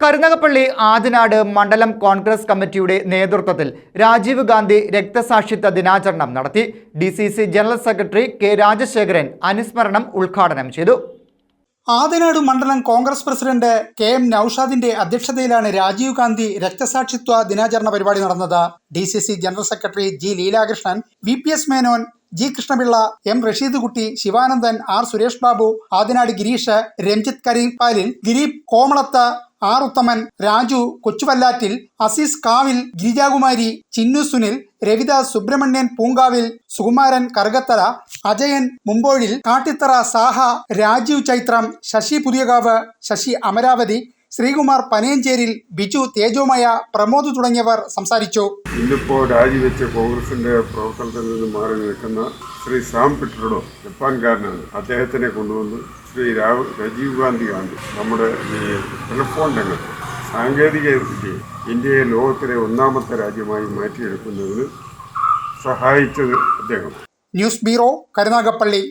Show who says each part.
Speaker 1: കരുനാഗപ്പള്ളി ആദിനാട് മണ്ഡലം കോൺഗ്രസ് കമ്മിറ്റിയുടെ നേതൃത്വത്തിൽ രാജീവ് ഗാന്ധി രക്തസാക്ഷിത്വ ദിനാചരണം നടത്തി. D general secretary K Rajasekharan അനുസ്മരണം ഉദ്ഘാടനം ചെയ്തു.
Speaker 2: ആദിനാട് മണ്ഡലം കോൺഗ്രസ് പ്രസിഡന്റ് കെ എം നൌഷാദിന്റെ അധ്യക്ഷതയിലാണ് രാജീവ് ഗാന്ധി രക്തസാക്ഷിത്വ ദിനാചരണ പരിപാടി നടന്നത്. D general secretary G Leelakrishnan V Menon G Krishnapillai M Rasheed Kutty Sivanandan R Suresh Babu Adinad Gireesh Ranjith Kareempalil ഗിരീപ് Komalath R Uthaman Raju കൊച്ചുവല്ലാറ്റിൽ Azeez കാവിൽ ഗിരിജാകുമാരി ചിന്നു സുനിൽ രവിദാസ് സുബ്രഹ്മണ്യൻ പൂങ്കാവിൽ സുകുമാരൻ കറുകത്തറ അജയൻ മുമ്പോഴിൽ കാട്ടിത്തറ സാഹ രാജീവ് ചൈത്രം ശശി പുതിയകാവ് ശശി അമരാവതി ശ്രീകുമാർ പനയഞ്ചേരിൽ ബിജു തേജോമയ പ്രമോദ് തുടങ്ങിയവർ സംസാരിച്ചു.
Speaker 3: ഇന്നിപ്പോൾ രാജിവെച്ച കോൺഗ്രസിന്റെ പ്രവർത്തനത്തിൽ നിന്ന് മാറി നിൽക്കുന്ന ശ്രീ സാം പിട്രഡോ ജപ്പാൻകാരനാണ്. അദ്ദേഹത്തിനെ കൊണ്ടുവന്ന് ശ്രീ രാഹുൽ രാജീവ് ഗാന്ധി ഗാന്ധി നമ്മുടെ ഈ ടെലിഫോൺ രംഗത്ത് സാങ്കേതിക ഇന്ത്യയെ ലോകത്തിലെ ഒന്നാമത്തെ രാജ്യമായി മാറ്റിയെടുക്കുന്നതിന് സഹായിച്ചത് അദ്ദേഹം.
Speaker 2: News bureau Karunagappally.